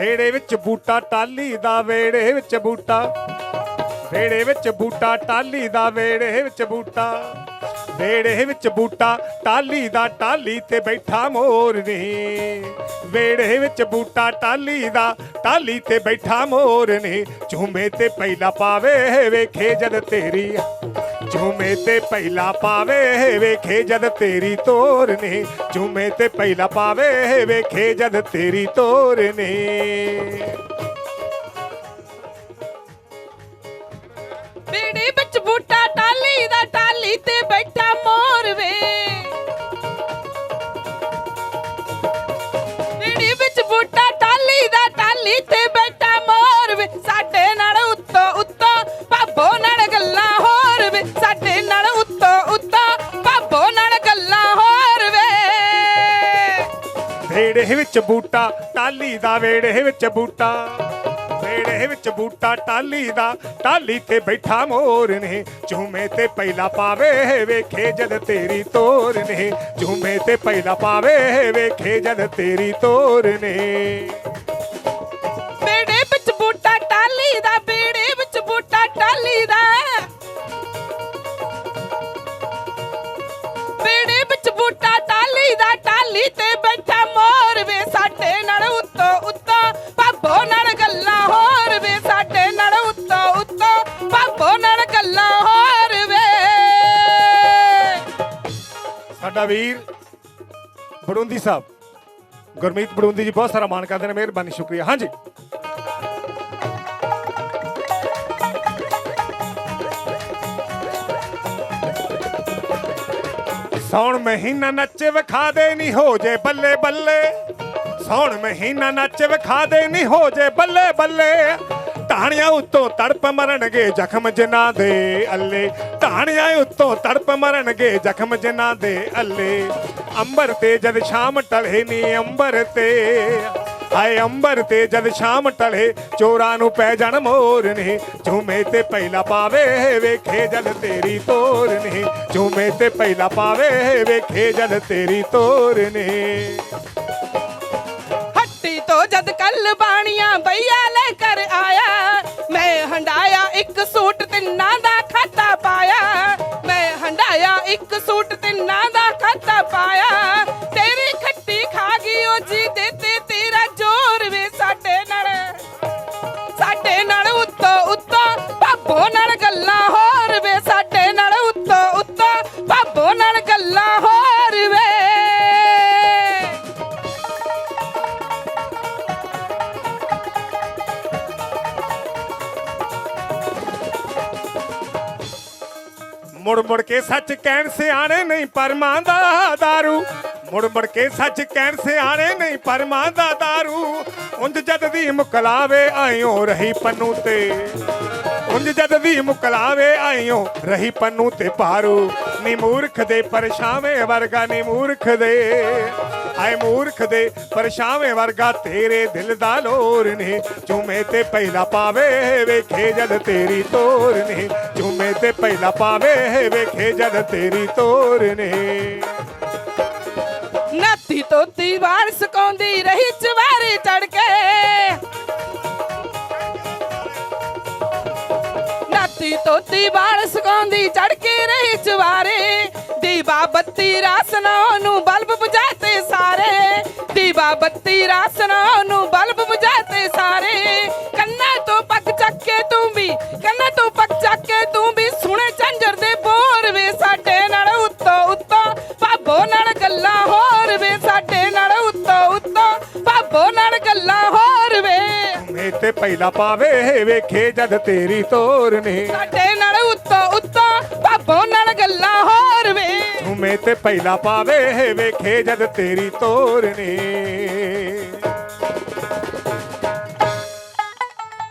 ਵੇੜੇ ਵਿੱਚ ਬੂਟਾ ਟਾਲੀ ਦਾ ਵੇੜੇ ਵਿੱਚ ਬੂਟਾ। ਵੇੜੇ ਵਿੱਚ ਬੂਟਾ ਟਾਲੀ ਦਾ ਵੇੜੇ ਵਿੱਚ ਬੂਟਾ। ਵੇੜੇ ਵਿੱਚ ਬੂਟਾ ਟਾਲੀ ਦਾ ਟਾਲੀ ਤੇ ਬੈਠਾ ਮੋਰ ਨੇ ਵੇੜੇ ਵਿੱਚ ਬੂਟਾ ਟਾਲੀ ਦਾ ਟਾਲੀ ਤੇ ਬੈਠਾ ਮੋਰ ਨੇ ਝੂਮੇ ਤੇ ਪਹਿਲਾ ਪਾਵੇ ਵੇਖੇ ਜਦ ਤੇਰੀ ਝੂਮੇ ਤੇ ਪਹਿਲਾ ਪਾਵੇ, ਵੇਖੇ ਜਦ ਤੇਰੀ ਤੋਰ ਨੇ। ਝੂਮੇ ਤੇ ਪਹਿਲਾ ਪਾਵੇ, ਵੇਖੇ ਜਦ ਤੇਰੀ ਤੋਰ ਨੇ। ਬੀੜੀ ਵਿੱਚ ਬੂਟਾ ਟਾਲੀ ਦਾ ਟਾਲੀ ਤੇ ਬੈਠਾ ਮੋਰ ਵੇ। ਵੇੜੇ ਵਿੱਚ ਬੂਟਾ ਟਾਲੀ ਦਾ ਵੇੜੇ ਵਿੱਚ ਬੂਟਾ। ਵੇੜੇ ਵਿੱਚ ਬੂਟਾ ਟਾਲੀ ਦਾ ਟਾਲੀ ਤੇ ਬੈਠਾ ਮੋਰ ਨੇ। ਝੂਮੇ ਤੇ ਪਹਿਲਾ ਪਾਵੇ, ਵੇਖੇ ਜਦ ਤੇਰੀ ਤੋਰ ਨੇ। ਝੂਮੇ ਤੇ ਪਹਿਲਾ ਪਾਵੇ, ਵੇਖੇ ਜਦ ਤੇਰੀ ਤੋਰ ਨੇ। ਉੱਤੋਂ ਭਾਬੋ ਨਾਲ ਗੱਲਾਂ ਹੋਰ ਵੇ। ਸਾਡਾ ਵੀਰ ਬੜੁੰਦੀ ਸਾਹਿਬ, ਗੁਰਮੀਤ ਬੜੁੰਦੀ ਜੀ ਬਹੁਤ ਸਾਰਾ ਮਾਣ ਕਰਦੇ ਨੇ, ਮਿਹਰਬਾਨੀ, ਸ਼ੁਕਰੀਆ। ਹਾਂਜੀ। ਸੌਣ ਮਹੀਨਾ ਨੱਚ ਵਿਖਾ ਦੇ ਨਹੀਂ ਹੋ ਜੇ ਬੱਲੇ ਬੱਲੇ। ਸੌਣ ਮਹੀਨਾ ਨੱਚ ਵਿਖਾ ਦੇ ਨਹੀਂ ਹੋ ਜੇ ਬੱਲੇ ਬੱਲੇ। ਟਾਹਣੀਆਂ ਉੱਤੋਂ ਤੜਪ ਮਰਨਗੇ ਜ਼ਖਮ ਜਿਨ੍ਹਾਂ ਦੇ ਅੱਲੇ। ਟਾਹਣੀਆਂ ਉੱਤੋਂ ਤੜਪ ਮਰਨਗੇ ਜ਼ਖਮ ਜਿਨ੍ਹਾਂ ਦੇ ਅੱਲੇ। ਅੰਬਰ ਤੇ ਜਦ ਸ਼ਾਮ ਟਲੇ ਨੀ ਅੰਬਰ ਤੇ। ਹਾਏ ਅੰਬਰ ਤੇ ਜਦ ਸ਼ਾਮ ਟਲੇ, ਚੋਰਾਂ ਨੂੰ ਪੈ ਜਾਣ ਮੋਰ ਝੂਮੇ ਤੇ ਪਹਿਲਾ ਪਾਵੇ ਵੇਖੇ ਜਦ ਤੇਰੀ ਤੋਰ ਨੇ। ਝੂਮੇ ਤੇ ਪਹਿਲਾ ਪਾਵੇ ਵੇਖੇ ਜਦ ਤੇਰੀ ਤੋਰਨੇ ਹੱਟੀ ਤੋਂ ਜਦ ਕੱਲ ਬਾਣੀਆਂ ਬਈਆ ਲੈ ਕਰ ਆਇਆ ਤਿੰਨਾਂ ਦਾ ਖਾਤਾ ਪਾਇਆ। ਮੈਂ ਹੰਡਾਇਆ ਇੱਕ ਸੂਟ, ਤਿੰਨਾਂ ਦਾ ਖਾਤਾ ਪਾਇਆ। ਤੇਰੀ ਖੱਟੀ ਖਾ ਗਈ ਉਹ ਜੀ ਦੇ ਤੇ, ਤੇਰਾ ਜ਼ੋਰ ਵੇ ਸਾਡੇ ਨਾਲ। ਸਾਡੇ ਨਾਲ ਉੱਤੋਂ ਉੱਤੋਂ ਭਾਬੋ ਨਾਲ ਮੁੜ ਮੁੜ ਕੇ ਸੱਚ ਕਹਿਣ ਸਿਆਣੇ ਨਹੀਂ, ਪਰਮਾਂ ਦਾ ਦਾਰੂ। ਮੁੜ ਮੁੜ ਕੇ ਸੱਚ ਕਹਿਣ ਸਿਆਣੇ ਨਹੀਂ, ਪਰਮਾਂ ਦਾ ਦਾਰੂ। ਉਂਝ ਜਦ ਦੀ ਮੁਕਲਾਵੇ ਆਇਓ ਰਹੀ ਪੰਨੂ ਤੇ। ਉਂਝ ਜਦ ਦੀ ਮੁਕਲਾਵੇ ਆਇਓ ਰਹੀ ਪੰਨੂ ਤੇ ਪਾਰੂ ਨੀ ਮੂਰਖ ਦੇ ਪਰਛਾਵੇਂ ਵਰਗਾ ਨੀ ਮੂਰਖ ਦੇ। ਆਏ ਮੂਰਖ ਦੇ ਪਰਛਾਵੇਂ ਵਰਗਾ ਤੇਰੇ ਦਿਲ ਦਾ ਲੋਰ ਨੇ। ਝੂਮੇ ਤੇ ਪਹਿਲਾ ਪਾਵੇ ਵੇਖੇ ਜਦ ਤੇਰੀ ਤੋਰ ਨੇ। ਝੂਮੇ ਤੇ ਪਹਿਲਾ ਪਾਵੇ ਵੇਖੇ ਜਦ ਤੇਰੀ ਤੋਰ ਨੇ। ਨਾਤੀ ਤੋਤੀ ਵਾਰ ਸਕਾਉਂਦੀ ਰਹੀ ਚਵਾਰੇ ਚੜ ਕੇ ਨਾਤੀ ਤੋਤੀ ਵਾਲ ਸਕਾਉਂਦੀ ਚੜ ਕੇ ਰਹੀ ਚਵਾਰੇ ਦੀਵਾ ਬੱਤੀ ਰਾਸਨਾ ਨੂੰ ਬਲਬ ਬੁਝਾਤੇ ਸਾਰੇ। ਦੀਵਾ ਬੱਤੀ ਰਾਸਨਾ ਨੂੰ ਬਲਬ ਬੁਝਾਤੇ ਸਾਰੇ। ਕੰਨਾਂ ਤੋਂ ਪੱਕ ਚੱਕ ਕੇ ਤੂੰ ਵੀ ਕੰਨਾਂ ਤੋਂ ਪੱਕ ਚੱਕ ਕੇ ਤੂੰ ਵੀ ਸੁਣੇ ਝੰਜਰ ਦੇ ਬੋਰ ਵੇ ਸਾਡੇ ਨਾਲ ਉੱਤੋਂ ਉੱਤੋਂ। ਭਾਬੋ ਨਾਲ ਗੱਲਾਂ ਹੋਰ ਵੇ ਸਾਡੇ ਨਾਲ ਉੱਤੋਂ ਉੱਤੋਂ। ਭਾਬੋ ਨਾਲ ਗੱਲਾਂ ਹੋਰ ਵੇ। ਤੇ ਪਹਿਲਾ ਪਾਵੇ ਵੇਖੇ ਜਦ ਤੇਰੀ ਤੋਰ ਨੇ। ਸਾਡੇ ਹੋਰ ਤੇ ਪਹਿਲਾ ਪਾਵੇ ਵੇਖੇ ਜਦ ਤੇਰੀ ਤੋਰਨੇ